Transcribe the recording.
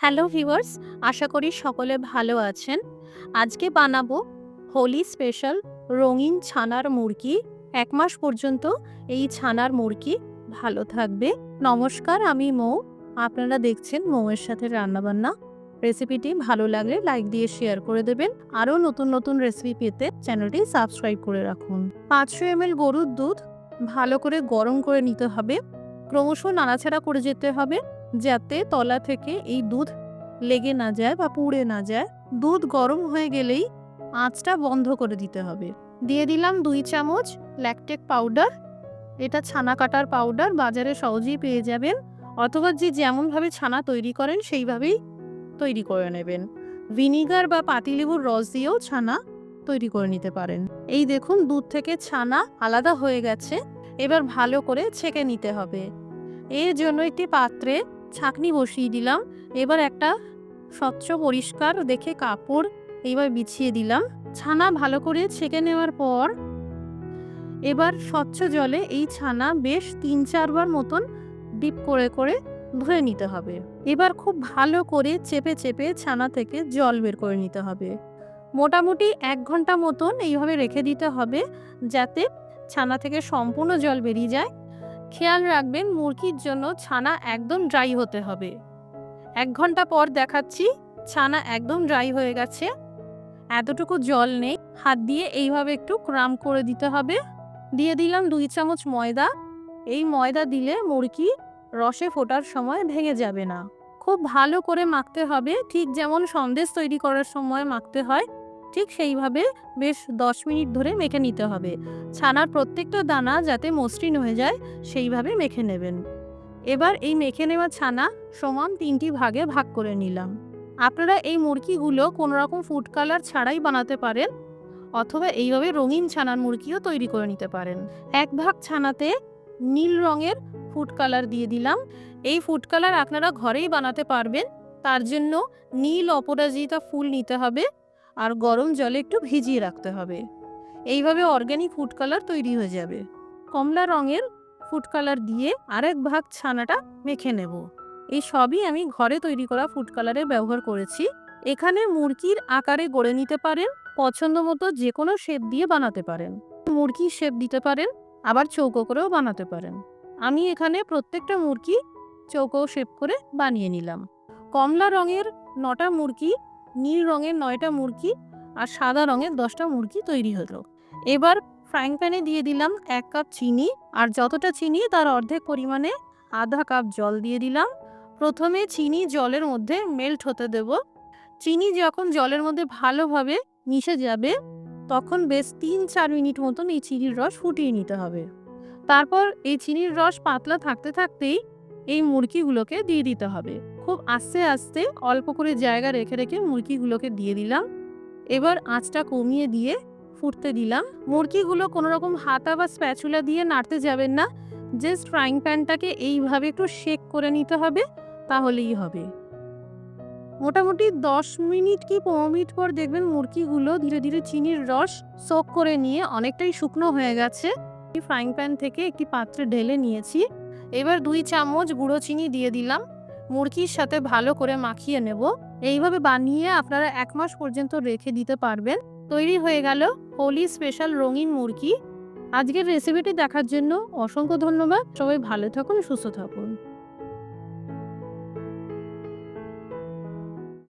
Hello viewers, আশা করি সকলে ভালো আছেন। আজকে বানাবো হোলি স্পেশাল রঙিন ছানার মুরগি। এক মাস পর্যন্ত এই ছানার মুরগি ভালো থাকবে। নমস্কার, আমি মৌ। আপনারা দেখছেন মৌয়ের সাথে রান্নাবান্না। রেসিপিটি ভালো লাগলে লাইক দিয়ে শেয়ার করে দেবেন। আরও নতুন নতুন রেসিপি পেতে চ্যানেলটি সাবস্ক্রাইব করে রাখুন। পাঁচশো এমএল গরুর দুধ ভালো করে গরম করে নিতে হবে। ক্রমশ নাড়াছাড়া করে যেতে হবে। যাতে তলা থেকে এই দুধ লেগে না যায় বা পুড়ে না যায়। দুধ গরম হয়ে গেলেই আঁচটা বন্ধ করে দিতে হবে। দিয়ে দিলাম দুই চামচ ল্যাকটেক পাউডার এটা ছানা কাটার পাউডার বাজারে সহজেই পেয়ে যাবেন। অথবা যে যেমনভাবে ছানা তৈরি করেন, সেইভাবেই তৈরি করে নেবেন। ভিনিগার বা পাতিলেবুর রস দিয়েও ছানা তৈরি করে নিতে পারেন। এই দেখুন, দুধ থেকে ছানা আলাদা হয়ে গেছে। এবার ভালো করে ছেঁকে নিতে হবে। এর জন্য একটি পাত্রে ছাঁকনি বসিয়ে দিলাম। এবার একটা স্বচ্ছ পরিষ্কার দেখে কাপড় এইবার বিছিয়ে দিলাম। ছানা ভালো করে ছেঁকে নেওয়ার পর এবার স্বচ্ছ জলে এই ছানা বেশ তিন চারবার মতন ডিপ করে করে ধুয়ে নিতে হবে। এবার খুব ভালো করে চেপে চেপে ছানা থেকে জল বের করে নিতে হবে। মোটামুটি এক ঘণ্টা মতন এইভাবে রেখে দিতে হবে যাতে ছানা থেকে সম্পূর্ণ জল বেরিয়ে যায়। খেয়াল রাখবেন মুরগির জন্য ছানা একদম ড্রাই হতে হবে। এক ঘণ্টা পর দেখাচ্ছি, ছানা একদম ড্রাই হয়ে গেছে। এতটুকু জল নেই, হাত দিয়ে এইভাবে একটু ক্রাম করে দিতে হবে। দিয়ে দিলাম দুই চামচ ময়দা। এই ময়দা দিলে মুরগি রসে ফোটার সময় ভেঙে যাবে না। খুব ভালো করে মাখতে হবে, ঠিক যেমন সন্দেশ তৈরি করার সময় মাখতে হয়। ঠিক সেইভাবে বেশ দশ মিনিট ধরে মেখে নিতে হবে। ছানার প্রত্যেকটা দানা যাতে মসৃণ হয়ে যায়, সেইভাবে মেখে নেবেন। এবার এই মেখে নেওয়া ছানা সমান তিনটি ভাগে ভাগ করে নিলাম। আপনারা এই মুরগিগুলো কোনো রকম ফুড কালার ছাড়াই বানাতে পারেন, অথবা এইভাবে রঙিন ছানার মুরগিও তৈরি করে নিতে পারেন। এক ভাগ ছানাতে নীল রঙের ফুড কালার দিয়ে দিলাম। এই ফুড কালার আপনারা ঘরেই বানাতে পারবেন, তার জন্য নীল অপরাজিতা ফুল নিতে হবে। আর গরম জলে একটু ভিজিয়ে রাখতে হবে। এইভাবে অর্গ্যানিক ফুড কালার তৈরি হয়ে যাবে। কমলা রঙের ফুড কালার দিয়ে আরেক ভাগ ছানাটা মেখে নেব। এই সবই আমি ঘরে তৈরি করা ফুড কালারে ব্যবহার করেছি। এখানে মুরগির আকারে গড়ে নিতে পারেন, পছন্দ মতো যে কোনো শেপ দিয়ে বানাতে পারেন। মুরগির শেপ দিতে পারেন, আবার চৌকো করেও বানাতে পারেন। আমি এখানে প্রত্যেকটা মুরগি চৌকো শেপ করে বানিয়ে নিলাম। কমলা রঙের নটা মুরগি নীল রঙের নয়টা মুরগি আর সাদা রঙের দশটা মুরগি তৈরি হলো। এবার ফ্রাইং প্যানে দিয়ে দিলাম এক কাপ চিনি আর যতটা চিনি তার অর্ধেক পরিমাণে আধা কাপ জল দিয়ে দিলাম। প্রথমে চিনি জলের মধ্যে মেল্ট হতে দেব। চিনি যখন জলের মধ্যে ভালোভাবে মিশে যাবে, তখন বেশ তিন চার মিনিট মতন এই চিনির রস ফুটিয়ে নিতে হবে। তারপর এই চিনির রস পাতলা থাকতে থাকতেই এই মুরগিগুলোকে দিয়ে দিতে হবে। খুব আস্তে আস্তে অল্প করে জায়গা রেখে রেখে মুরগিগুলোকে দিয়ে দিলাম। এবার আঁচটা কমিয়ে দিয়ে ফুটতে দিলাম। মুরগিগুলো কোনো রকম হাতা বা স্প্যাচুলা দিয়ে নাড়তে যাবেন না। জাস্ট ফ্রাইং প্যানটাকে এইভাবে একটু শেক করে নিতে হবে, তাহলেই হবে। মোটামুটি দশ মিনিট কি পনেরো মিনিট পর দেখবেন মুরগিগুলো ধীরে ধীরে চিনির রস সোক করে নিয়ে অনেকটাই শুকনো হয়ে গেছে। ফ্রাইং প্যান থেকে একটি পাত্রে ঢেলে নিয়েছি। এবার দুই চামচ গুঁড়ো চিনি দিয়ে দিলাম। মুরগির সাথে ভালো করে মাখিয়ে নেব। এইভাবে বানিয়ে আপনারা এক মাস পর্যন্ত রেখে দিতে পারবেন। তৈরি হয়ে গেল হোলি স্পেশাল রঙিন মুরগি। আজকের রেসিপিটি দেখার জন্য অসংখ্য ধন্যবাদ। সবাই ভালো থাকুন, সুস্থ থাকুন।